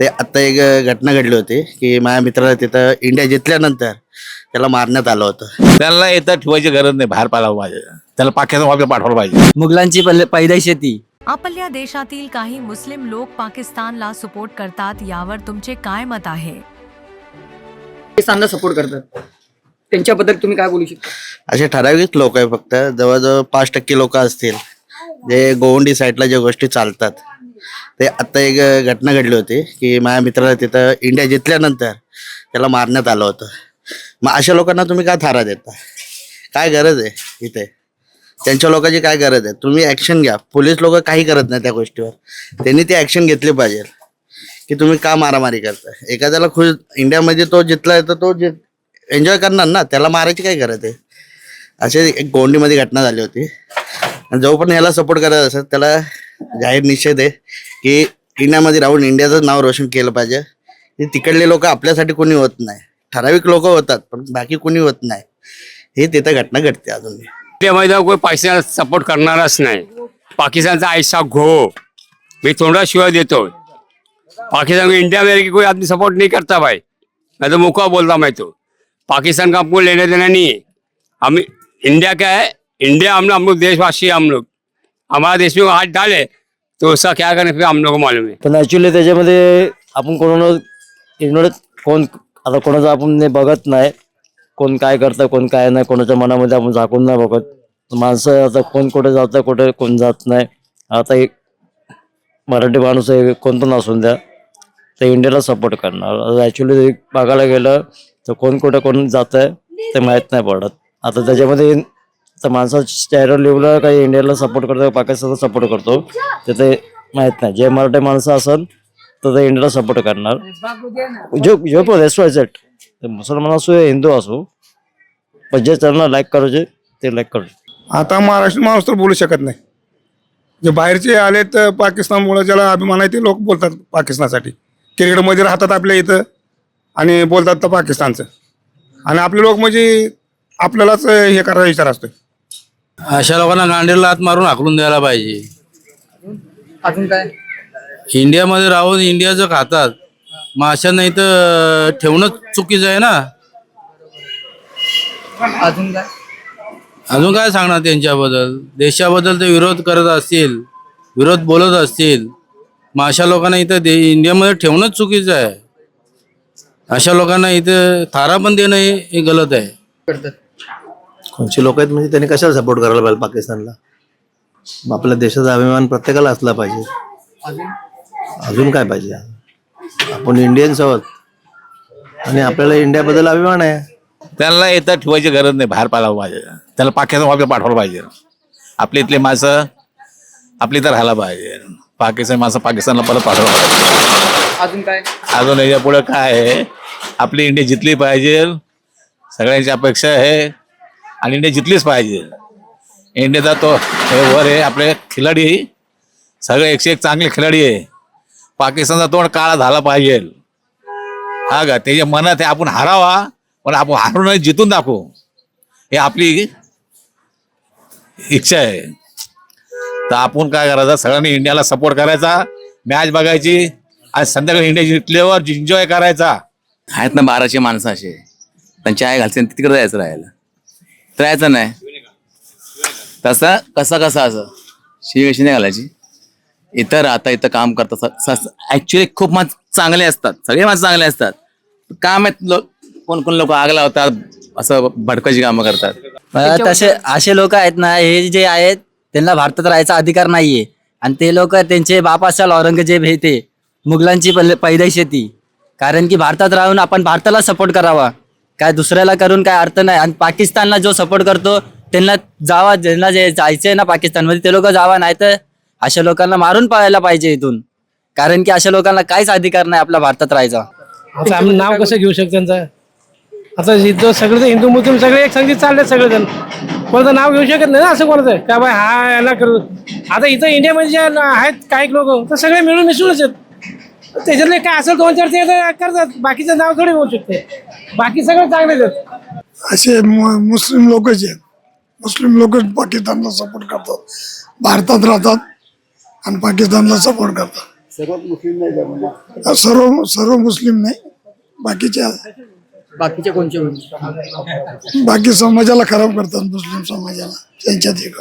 ते आत्ता एक घटना घडली होती की माझ्या मित्राला तिथं इंडिया जिंकल्यानंतर त्याला मारण्यात आलं होतं. त्यांना इथं ठेवायची गरज नाही बाहेर पाडावं पाहिजे. त्याला पाकिस्तान वापस पाठवलं पाहिजे. मुघलांची पहिले पैदाइश आहे ती. आपल्या देशातील काही मुस्लिम लोक पाकिस्तानला सपोर्ट करतात यावर तुमचे काय मत आहे? पाकिस्तानला सपोर्ट करतात. त्यांच्याबद्दल तुम्ही काय बोलू शकता? असे ठराविक लोक आहे फक्त जवळजवळ पाच टक्के लोक असतील. जे गोवंडी साईडला ज्या गोष्टी चालतात. ते आत्ता एक घटना घडली होती की माझ्या मित्राला तिथं इंडिया जिंकल्यानंतर त्याला मारण्यात आलं होतं. मग अशा लोकांना तुम्ही काय थारा देता? काय गरज आहे इथे? त्यांच्या लोकांची काय गरज आहे? तुम्ही ॲक्शन घ्या. पोलीस लोक काही करत नाही त्या गोष्टीवर. त्यांनी ती ॲक्शन घेतली पाहिजे. की तुम्ही का मारामारी करताय? एखाद्याला खुश इंडियामध्ये तो जितला तर तो जित एन्जॉय करणार ना? त्याला मारायची काय गरज आहे? असे एक गोंडीमध्ये घटना झाली होती. आणि जो पण ह्याला सपोर्ट करत असेल त्याला जाहीर निषेध आहे की इंडियामध्ये राहून इंडियाचं नाव रोशन केलं पाहिजे. की तिकडले लोक आपल्यासाठी कोणी होत नाही. ठराविक लोक होतात पण बाकी कोणी होत नाही. हे तिथं घटना घडते अजून. इंडियामध्ये कोई पाकिस्तान सपोर्ट करणारच नाही. पाकिस्तानचा आयसा घो. मी तोंडाशिवाय देतो पाकिस्तान को इंडिया में कोई आदमी सपोर्ट नहीं करता भाई मैं तो मुका बोलता मैं तो पाकिस्तान का हमको लेने देना नहीं है हम इंडिया क्या है इंडिया हम लोग हम लोग देशवासी हैं हम लोग। हमारा देश में हाथ डाले तो उसका क्या करने फिर हम लोग को मालूम है। पण ऍक्च्युली त्याच्यामध्ये आपण कोणाला इग्नोर कोण आता कोणाचं आपण नाही बघत नाही कोण काय करतं कोण काय नाही कोणाच्या मनामध्ये आपण झाकून नाही बघत. माणसं आता कोण कुठे जातं कुठे कोण जात नाही. आता एक मराठी माणूस आहे कोण पण असून द्या ते इंडियाला सपोर्ट करणार. ॲक्च्युली बघायला गेलं तर कोण कुठे कोण जात आहे ते माहीत नाही पडत. आता त्याच्यामध्ये तर माणसाच्या चेहऱ्यावर लिहिलं काही इंडियाला सपोर्ट करतो पाकिस्तानला सपोर्ट करतो तर ते माहीत नाही. जे मराठी माणसं असेल तर ते इंडियाला सपोर्ट करणार. जो जो पण रेस्ट ते मुसलमान असो या हिंदू असो पण जे त्यांना लाईक करायचे ते लाईक करायचे. आता महाराष्ट्र माणूस तर बोलू शकत नाही. जे बाहेरचे आले तर पाकिस्तानमुळे ज्याला अभिमान आहे ते लोक बोलतात पाकिस्तानसाठी. क्रिकेटमध्ये राहतात आपल्या इथं आणि बोलतात तर पाकिस्तानचं. आणि आपले लोक म्हणजे आपल्यालाच हे करायचा विचार असतोय. अशा लोकांना गांडीला हात मारून हाकलून द्यायला पाहिजे. अजून काय? इंडियामध्ये राहून इंडियाचं खातात. मग अशा नाही तर ठेवणंच चुकीचं आहे ना. अजून काय? अजून काय सांगणार त्यांच्याबद्दल? देशाबद्दल ते विरोध करत असतील विरोध बोलत असतील. मग अशा लोकांना इथं दे इंडियामध्ये ठेवणंच चुकीचं आहे. अशा लोकांना इथं थारा पण देणं हे हे गलत आहे. करतात. कोणची लोक आहेत? म्हणजे त्यांनी कशाला सपोर्ट करायला पाहिजे पाकिस्तानला? मग आपल्या देशाचा अभिमान प्रत्येकाला असला पाहिजे. अजून अजून काय पाहिजे? आपण इंडियन्स आहोत. आणि आपल्याला इंडियाबद्दल अभिमान आहे. त्यांना इथं ठेवायची गरज नाही बाहेर पाडावं पाहिजे. त्याला पाकिस्तान वापस पाठवलं पाहिजे. आपली इथली माणसं आपली इथं राहायला पाहिजे. पाकिस्तान माणसं पाकिस्तानला परत पाठवलं पाहिजे. अजून काय? अजून याच्यापुढे काय आहे? आपली इंडिया जितली पाहिजे सगळ्यांची अपेक्षा आहे. आणि इंडिया जितलीच पाहिजे. इंडियाचा तो वर आहे आपले खिलाडी सगळे एकशे एक चांगले खिलाडी आहे. पाकिस्तानचा तोंड काळा झाला पाहिजे. हा का? त्याच्या मनात आहे आपण हारावा पण आपण हारून जितून दाखवू. हे आपली इच्छा आहे. तर आपण काय करायचं? सगळ्यांनी इंडियाला सपोर्ट करायचा मॅच बघायची आज संध्याकाळी इंडिया जिंकल्यावर एन्जॉय करायचा. आहेत ना बाराशे माणसं असे. त्यांची आई घालते तिकडे जायचं राहायला. राहायचं नाही. तसं कसं कसं असं? शिवेशी नाही घालायची? इथं राहता इथं काम करतात ऍक्च्युली खूप माणसं चांगले असतात. सगळे माणसं चांगले असतात. काम आहेत लोक कोण कोण लोक आग लावतात असं भडकाची कामं करतात. तसे असे लोक आहेत ना हे जे आहेत त्यांना भारतात राहायचा अधिकार नाहीये. आणि ते लोक त्यांचे बाप असाल औरंगजेब हे ते मुघलांची पहिले पैदाइश आहे ती. कारण की भारतात राहून आपण भारताला सपोर्ट करावा. काय दुसऱ्याला करून काय अर्थ नाही. आणि पाकिस्तानला जो सपोर्ट करतो त्यांना जावा ज्यांना जे जायचंय ना पाकिस्तानमध्ये ते लोक जावा नाही तर अशा लोकांना मारून पळायला पाहिजे इथून. कारण की अशा लोकांना काहीच अधिकार नाही आपल्या भारतात राहायचा. आता आम्ही नाव कसं घेऊ शकतो त्यांचं? आता जो सगळे हिंदू मुस्लिम सगळे एक संगीत चालले सगळेजण. कोणाचं नाव घेऊ शकत नाही ना असं कोणाचं? का बाय हा याला करू. आता इथं इंडियामध्ये जे आहेत काही लोक तर सगळे मिळून मिसळूनच आहेत त्याच्यातले काय असेल दोन चार ते करतात. बाकीचं नाव थोडी होऊ शकते. बाकी सगळे चांगले असे मु- मुस्लिम लोकच आहेत मुस्लिम लोकच पाकिस्तानला सपोर्ट करतात. भारतात राहतात आणि पाकिस्तानला सपोर्ट करतात. सर्व सर्व मुस्लिम नाही. बाकीच्या बाकीचे कोणते बाकी समाजाला खराब करतात मुस्लिम समाजाला त्यांच्यात एक